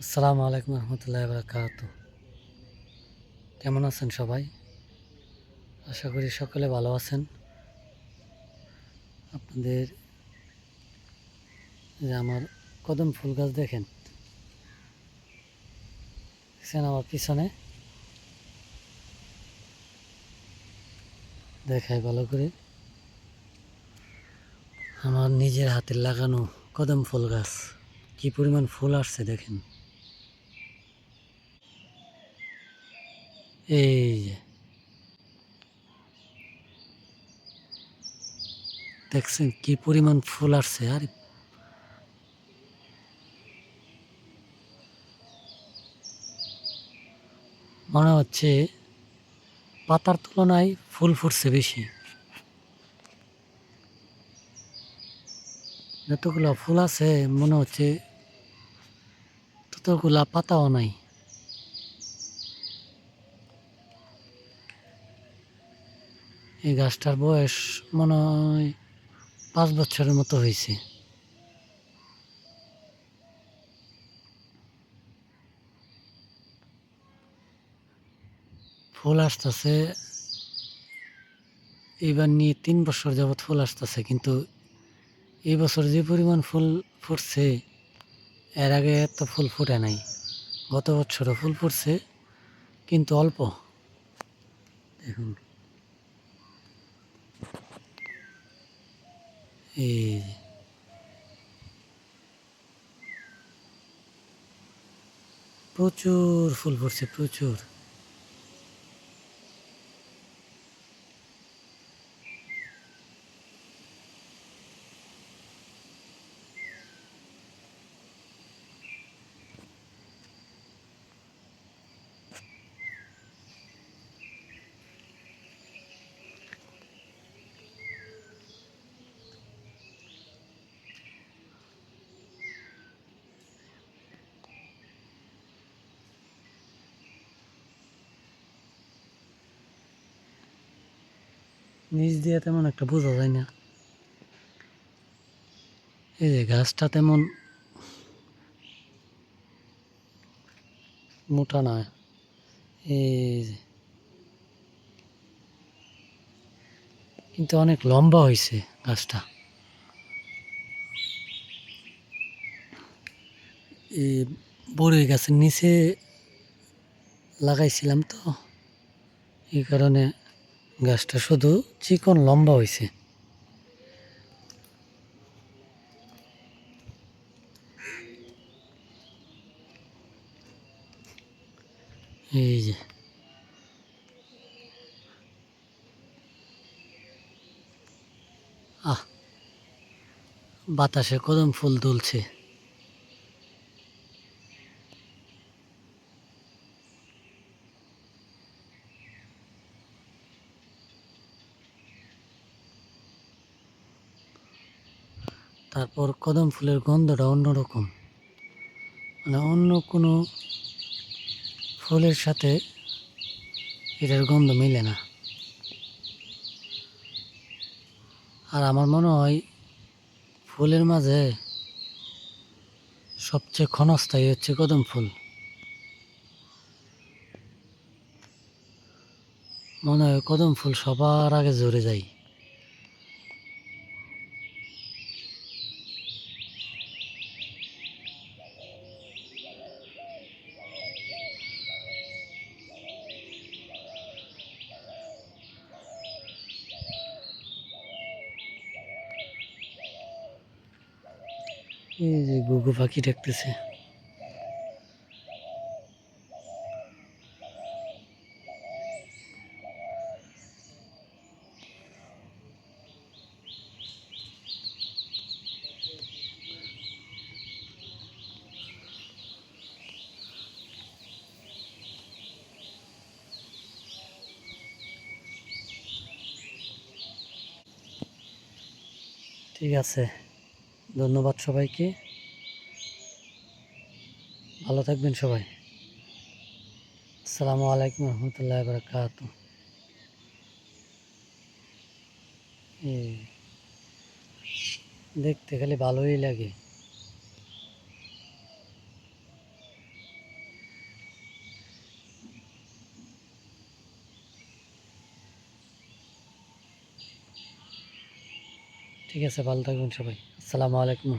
আসসালামু আলাইকুম রহমতুল্লাহ বারকাত কেমন আছেন সবাই? আশা করি সকলে ভালো আছেন। আপনাদের যে আমার কদম ফুল গাছ দেখেন, দেখছেন আমার পিছনে? দেখাই ভালো করে। আমার নিজের হাতের লাগানো কদম ফুল গাছ, কি পরিমাণ ফুল আসছে দেখেন। এই দেখছেন কি পরিমাণ ফুল আসছে, আর। মনে হচ্ছে পাতার তুলনায় ফুল ফুটছে বেশি। যতগুলো ফুল আছে, মনে হচ্ছে ততগুলা পাতাও নাই। এই গাছটার বয়স মনে হয় পাঁচ বছরের মতো হয়েছে। ফুল আসতেছে। এইবার নিয়ে তিন বছর যাবৎ ফুল আসতেছে, কিন্তু এই যে পরিমাণ ফুল ফুটছে, এর আগে এত ফুল ফুটে নাই। গত বছরও ফুল ফুটছে, কিন্তু অল্প। দেখুন। এই প্রচুর ফুল ফুটছে প্রচুর। নিচ দিয়ে তেমন একটা বোঝা যায় না। এই যে গাছটা তেমন মোটা না। এই কিন্তু অনেক লম্বা হয়েছে গাছটা। এই বড়ই গাছের নিচে লাগাইছিলাম তো, এই কারণে গাছটা শুধু চিকন লম্বা হয়েছে এই যে। আহ বাতাসে কদম ফুল দুলছে তারপর কদম ফুলের গন্ধটা অন্যরকম। মানে অন্য কোনো ফুলের সাথে এটার গন্ধ মিলে না। আর আমার মনে হয় ফুলের মাঝে সবচেয়ে ক্ষণস্থায়ী হচ্ছে কদম ফুল। মনে হয় কদম ফুল সবার আগে ঝরে যায়। এই যে গুগু পাখি ডাকতেছে ঠিক আছে। ধন্যবাদ সবাইকে। ভালো থাকবেন সবাই। আসসালামু আলাইকুম রহমতুল্লাহ বরকাত দেখতে খালি ভালোই লাগে। ঠিক আছে, ভালো থাকবেন সবাই। আসসালামু আলাইকুম।